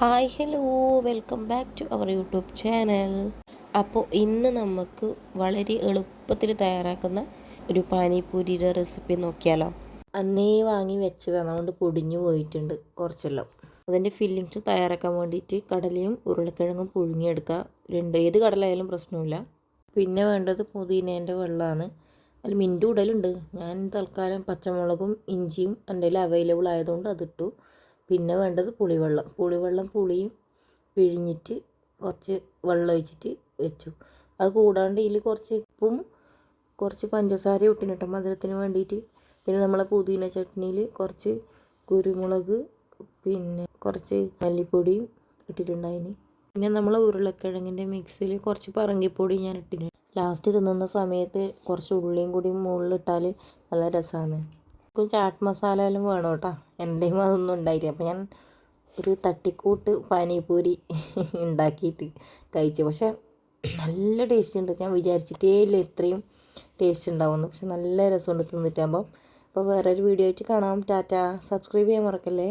Hi hello. Welcome back to our YouTube channel. അപ്പോൾ ഇന്ന് നമുക്ക് വളരെ എളുപ്പത്തിൽ തയ്യാറാക്കുന്ന ഒരു പാനിപൂരിയുടെ റെസിപ്പി നോക്കിയാലോ? അന്നേ വാങ്ങി വെച്ചതാണ് അതുകൊണ്ട് പൊടിഞ്ഞു പോയിട്ടുണ്ട് കുറച്ചെല്ലാം. അതിന്റെ ഫില്ലിങ്സ് തയ്യാറാക്കാൻ വേണ്ടിയിട്ട് കടലയും ഉരുളക്കിഴങ്ങും പുഴുങ്ങിയെടുക്കുക. രണ്ട് ഏത് കടലായാലും പ്രശ്നമില്ല. പിന്നെ വേണ്ടത് പുതിനേന്റെ വെള്ളമാണ്. അതിൽ മിന്റ് ഇടലുണ്ട് ഞാൻ തൽക്കാലം പച്ചമുളകും ഇഞ്ചിയും എന്റെ അവൈലബിൾ ആയതുകൊണ്ട് അതിട്ടു. പിന്നെ വേണ്ടത് പുളിവെള്ളം. പുളിവെള്ളം പുളിയും പിഴിഞ്ഞിട്ട് കുറച്ച് വെള്ളം ഒഴിച്ചിട്ട് വെച്ചു. അത് കൂടാണ്ട് ഇതിൽ കുറച്ച് ഉപ്പും കുറച്ച് പഞ്ചസാര ഇട്ടിട്ട് മധുരത്തിന് വേണ്ടിയിട്ട്. പിന്നെ നമ്മളെ പുതിന ചട്നിയിൽ കുറച്ച് കുരുമുളക് പിന്നെ കുറച്ച് മല്ലിപ്പൊടിയും ഇട്ടിട്ടുണ്ടായിന്. പിന്നെ നമ്മൾ ഉരുളക്കിഴങ്ങിന്റെ മിക്സിൽ കുറച്ച് പറങ്കിപ്പൊടി ഞാൻ ഇട്ടിന് ലാസ്റ്റ് തിന്നുന്ന സമയത്ത് കുറച്ച് ഉള്ളിയും കൂടി മുകളിലിട്ടാൽ നല്ല രസമാണ് എനിക്കും ചാട്ട് മസാല എല്ലാം വേണം കേട്ടോ. എന്റെയും അതൊന്നും ഉണ്ടായില്ല. അപ്പോൾ ഞാൻ ഒരു തട്ടിക്കൂട്ട് പാനിപൂരി ഉണ്ടാക്കിയിട്ട് കഴിച്ചു. പക്ഷേ നല്ല ടേസ്റ്റ് ഉണ്ട്. ഞാൻ വിചാരിച്ചിട്ടേ ഇല്ല ഇത്രയും ടേസ്റ്റ് ഉണ്ടാവുമെന്ന്. പക്ഷെ നല്ല രസമുണ്ട് തിന്നിട്ടാകുമ്പം അപ്പോൾ വേറൊരു വീഡിയോ ആയിട്ട് കാണാം. ടാറ്റ. സബ്സ്ക്രൈബ് ചെയ്യാൻ മറക്കല്ലേ?